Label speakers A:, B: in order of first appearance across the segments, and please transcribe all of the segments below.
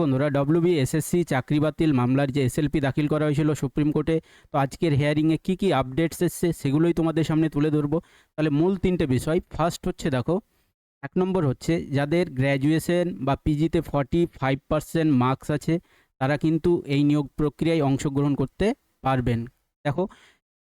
A: বন্ধুরা WB SSC চাকরি বাতিল মামলার যে এসএলপি দাখিল করা হয়েছিল সুপ্রিম কোর্টে, তো আজকের হেয়ারিংয়ে কী কী আপডেটস এসছে সেগুলোই তোমাদের সামনে তুলে ধরবো। তাহলে মূল তিনটে বিষয় ফার্স্ট হচ্ছে দেখো, এক নম্বর হচ্ছে যাদের গ্র্যাজুয়েশন বা পিজিতে ফর্টি ফাইভ পার্সেন্ট মার্কস আছে, তারা কিন্তু এই নিয়োগ প্রক্রিয়ায় অংশগ্রহণ করতে পারবেন। দেখো,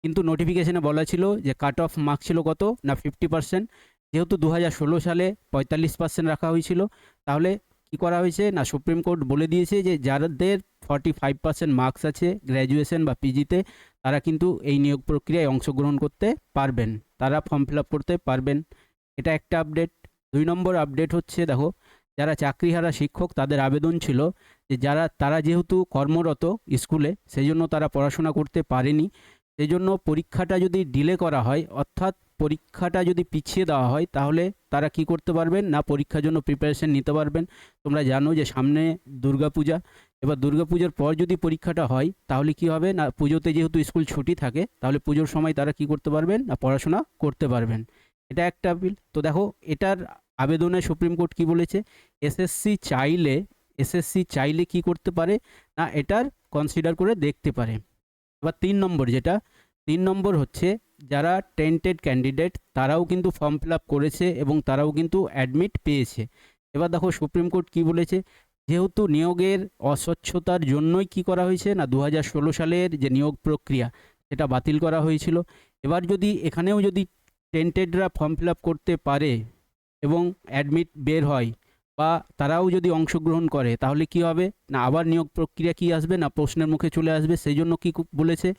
A: কিন্তু নোটিফিকেশনে বলা ছিল যে কাট অফ মার্কস ছিল কত? না ফিফটি পার্সেন্ট যেহেতু দু হাজার ষোলো সালে পঁয়তাল্লিশ পার্সেন্ট রাখা হয়েছিল, তাহলে কি করা হয়েছে? না, সুপ্রিম কোর্ট বলে দিয়েছে যে যাদের ফর্টি ফাইভ পার্সেন্ট মার্কস আছে গ্র্যাজুয়েশন বা পিজিতে তারা কিন্তু এই নিয়োগ প্রক্রিয়ায় অংশগ্রহণ করতে পারবেন। তারা ফর্ম ফিল আপ করতে পারবেন। এটা একটা আপডেট দুই নম্বর আপডেট হচ্ছে, দেখো, যারা চাকরিহারা শিক্ষক, তাদের আবেদন ছিল যে যারা, তারা যেহেতু কর্মরত স্কুলে সেই জন্য তারা পড়াশোনা করতে পারেনি। সেই জন্য পরীক্ষাটা যদি ডিলে করা হয়, অর্থাৎ পরীক্ষাটা যদি পিছিয়ে দেওয়া হয়, তাহলে তারা কি করতে পারবেন? না, পরীক্ষার জন্য প্রিপারেশন নিতে পারবেন। তোমরা জানো যে সামনে দুর্গাপূজা। এবার দুর্গাপুজোর পর যদি পরীক্ষাটা হয়, তাহলে কি হবে? না, পুজোতে যেহেতু স্কুল ছুটি থাকে, তাহলে পুজোর সময় তারা কি করতে পারবেন? না, পড়াশোনা করতে পারবেন। এটা একটা বিল তো দেখো, এটার আবেদনে সুপ্রিম কোর্ট কি বলেছে? এসএসসি চাইলে এসএসসি চাইলে কি করতে পারে? না, এটার কনসিডার করে দেখতে পারে। এবার তিন নম্বর যেটা, তিন নম্বর হচ্ছে যারা টেন্টেড ক্যান্ডিডেট তারাও কিন্তু ফর্ম ফিল আপ করেছে এবং তারাও কিন্তু অ্যাডমিট পেয়েছে। এবার দেখো সুপ্রিম কোর্ট কি বলেছে? যেহেতু নিয়োগের অস্বচ্ছতার জন্যই কি করা হয়েছে না দু সালের যে নিয়োগ প্রক্রিয়া, সেটা বাতিল করা হয়েছিল। এবার যদি এখানেও যদি টেন্টেডরা ফর্ম ফিল আপ করতে পারে এবং অ্যাডমিট বের হয় বা তারাও যদি অংশগ্রহণ করে, তাহলে কি হবে? না, আবার নিয়োগ প্রক্রিয়া কি আসবে? না, প্রশ্নের মুখে চলে আসবে। সেই জন্য কি বলেছে?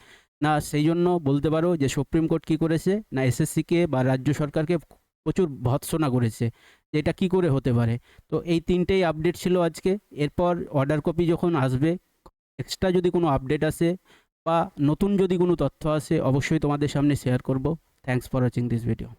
A: না সেই জন্য বলতে পারো যে সুপ্রিম কোর্ট কি করেছে? না, এসএসসিকে বা রাজ্য সরকারকে প্রচুর ভৎসনা করেছে যে এটা কি করে হতে পারে? তো এই তিনটেই আপডেট ছিল আজকে। এরপর অর্ডার কপি যখন আসবে এক্সট্রা যদি কোনো আপডেট আসে বা নতুন যদি কোনো তথ্য আসে, অবশ্যই তোমাদের সামনে শেয়ার করব। Thanks for watching this video